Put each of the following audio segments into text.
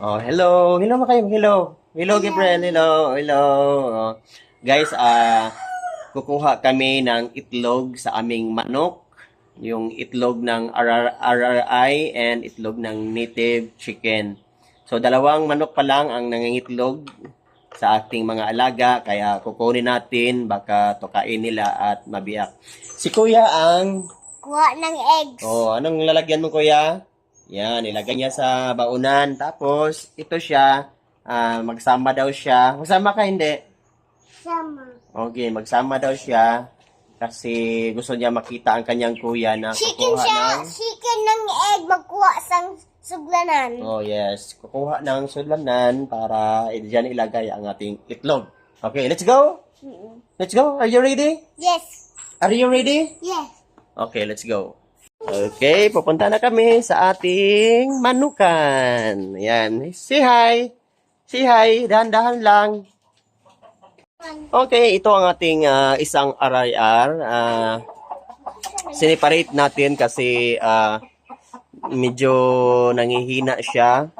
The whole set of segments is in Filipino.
Oh, hello. Hello mga kayo. Hello. Hello, Gabriel. Hello. Hello. Oh. Guys, ah kukuha kami ng itlog sa aming manok. Yung itlog ng RR RRI and itlog ng native chicken. So, dalawang manok pa lang ang nangingitlog sa ating mga alaga. Kaya kukunin natin, baka tukain nila at mabiyak. Si Kuya ang Kuha ng eggs. Oh, anong lalagyan mo kuya? Yan, ilagay niya sa baunan. Tapos, ito siya, ah, magsama daw siya. Magsama ka, hindi? Sama. Okay, magsama daw siya. Kasi gusto niya makita ang kanyang kuya na Chicken kukuha siya. ng... Chicken ng egg. Magkuha sang suglanan. Oh, yes. Kukuha ng sulanan para diyan ilagay ang ating itlog. Okay, let's go! Let's go! Are you ready? Yes. Are you ready? Yes. Okay, let's go. Okay, pupunta na kami sa ating manukan. Ayan. Say hi. Say hi. Dahan-dahan lang. Okay, ito ang ating ah, isang RIR. Uh, siniparate natin kasi ah, medyo nangihina siya.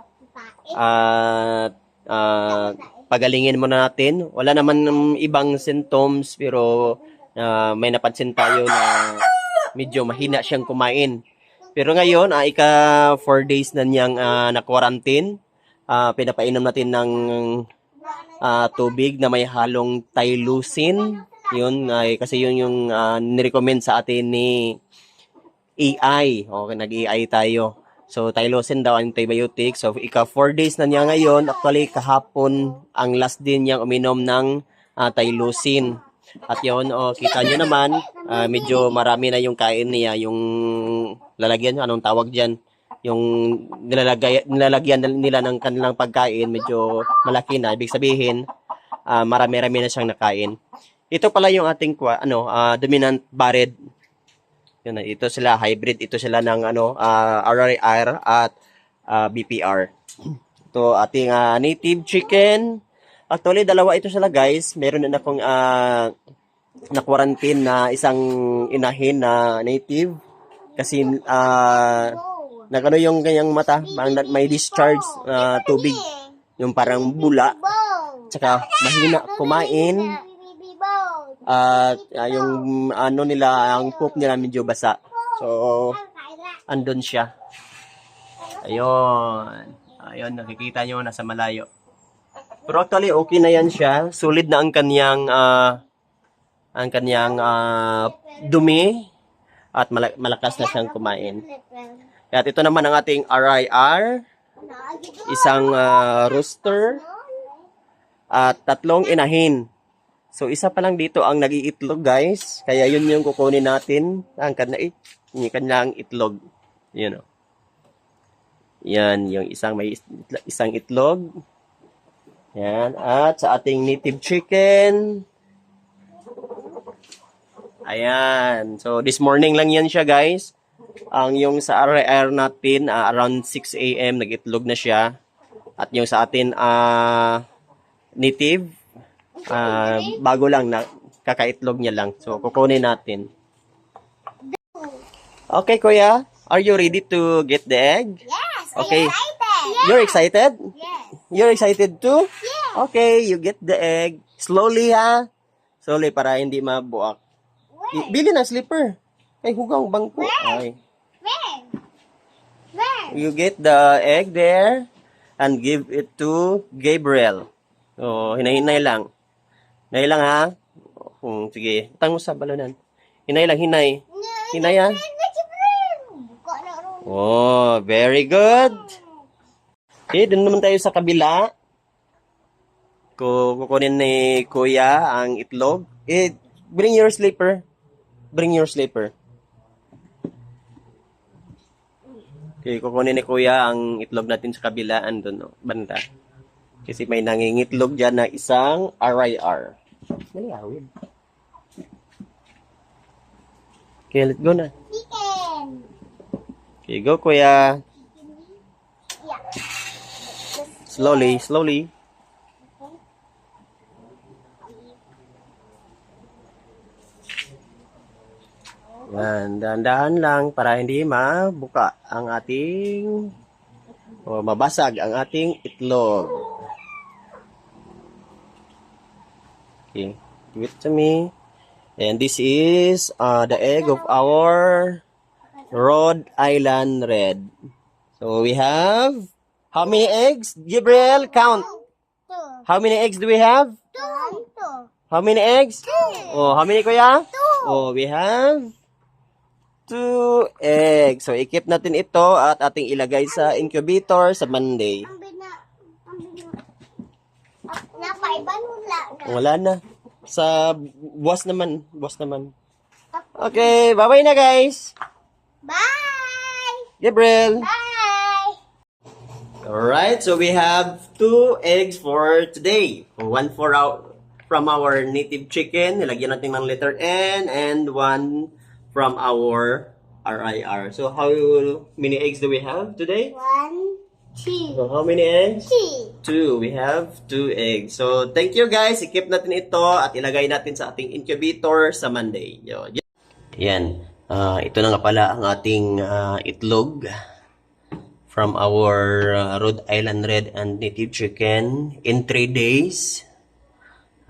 At ah, pagalingin muna natin. Wala naman ibang symptoms pero ah, may napansin tayo na medyo mahina siyang kumain. Pero ngayon, ah, ika 4 days na niyang ah, na-quarantine. Ah, pinapainom natin ng ah, tubig na may halong Tylosin. Yun, ay, kasi yun yung ah, nirecommend sa atin ni AI. Okay, nag-AI tayo. So, Tylosin daw antibiotic. So, ika 4 days na niya ngayon. Actually, kahapon, ang last din niyang uminom ng ah, Tylosin. At yun, oh, kita nyo naman, ah, medyo marami na yung kain niya. Yung lalagyan, anong tawag dyan? Yung nilalagay, nilalagyan nila ng kanilang pagkain, medyo malaki na. Ibig sabihin, ah, marami-rami na siyang nakain. Ito pala yung ating ano, ah, dominant barred yun ito sila hybrid, ito sila ng ano, ah, RRR at ah, BPR. Ito ating ah, native chicken. Actually, dalawa ito sila guys. Meron na akong ah, na quarantine na isang inahin na native kasi ah nagano yung kanyang mata, parang may discharge ah, tubig, yung parang bula, tsaka mahina kumain. At ah, yung ano nila, ang poop nila medyo basa. So, andun siya. Ayun. Ayun, nakikita nyo nasa malayo. Pero actually, okay na yan siya. Solid na ang kanyang, ah, ang kanyang ah, dumi. At mala- malakas na siyang kumain. At ito naman ang ating RIR. Isang ah, rooster. At tatlong inahin. So, isa pa lang dito ang nag-iitlog, guys. Kaya yun yung kukunin natin. Ang kana yung kanyang itlog. Yun, o. Yan, yung isang may is- isang itlog. Yan. At sa ating native chicken. Ayan. So, this morning lang yan siya, guys. Ang yung sa RR natin, ah, around 6 a.m. nag-itlog na siya. At yung sa atin, ah, native, Ah, bago lang na kakaitlog niya lang. So kukunin natin. Okay, kuya. Are you ready to get the egg? Yes. Okay. Excited. You're excited? Yes. You're excited too? Okay, you get the egg. Slowly ha. Slowly para hindi mabuak. I- Bili ng slipper. Ay, hugang bangko. Ay. Where? Where? You get the egg there and give it to Gabriel. So, hinay-hinay lang. Hinay lang ha. Hmm, sige. Utang mo sa balonan. Hinay lang, hinay. Hinay ha. Oh, very good. Okay, dun naman tayo sa kabila. Ku- Kukunin ni Kuya ang itlog. Eh, bring your slipper. Bring your slipper. Okay, kukunin ni Kuya ang itlog natin sa kabila. Andun, no, banda. Kasi may nangingitlog dyan na isang RIR. Dali, awid. Okay, let's go na. Chicken. Okay, go, Kuya. Slowly, slowly. Yan, dahan-dahan lang para hindi mabuka ang ating o mabasag ang ating itlog. Okay, give it to me. And this is uh, the egg of our Rhode Island Red. So we have how many eggs? Gabriel, count. How many eggs do we have? How many eggs? Oh, how many kuya? Two. Oh, we have two eggs. So, ikip natin ito at ating ilagay sa incubator sa Monday. Napaiban wala na. Wala na. Sa buwas naman. Buwas naman. Okay, bye-bye na guys. Bye! Gabriel. Bye! Alright, so we have two eggs for today. One for our, from our native chicken, nilagyan natin ng letter N, and one from our RIR. So how many eggs do we have today? One, two, So how many eggs? three. Two. We have two eggs. So thank you guys. I-keep natin ito at ilagay natin sa ating incubator sa Monday. Yo, Yan. Ah, ito na nga pala ang ating ah, itlog from our uh, Rhode Island Red and Native Chicken in 3 days.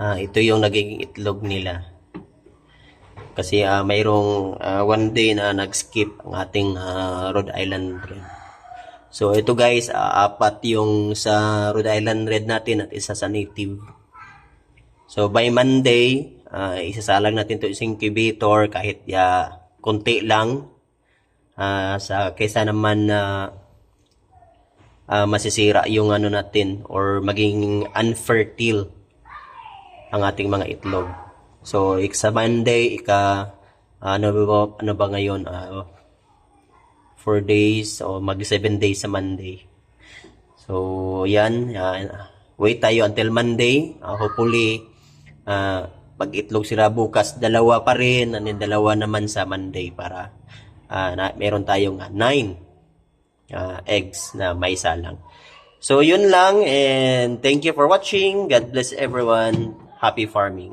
Ah, ito yung naging itlog nila. Kasi ah, mayroong ah, one day na nag-skip ang ating ah, Rhode Island Red. So ito guys, ah, apat yung sa Rhode Island Red natin at isa sa Native. So by Monday, ah, isasalang natin to sa incubator kahit ya konti lang Ah, sa kaysa naman na ah, masisira yung ano natin or maging unfertile ang ating mga itlog. So sa Monday ika ano ba ano ba ngayon ah, 4 days o mag 7 days sa Monday. So yan, yan. wait tayo until Monday. Ah, hopefully ah, pag itlog sila bukas dalawa pa rin and then dalawa naman sa Monday para ah, na, meron tayong 9 eggs na may isa lang. So yun lang and thank you for watching. God bless everyone. Happy farming.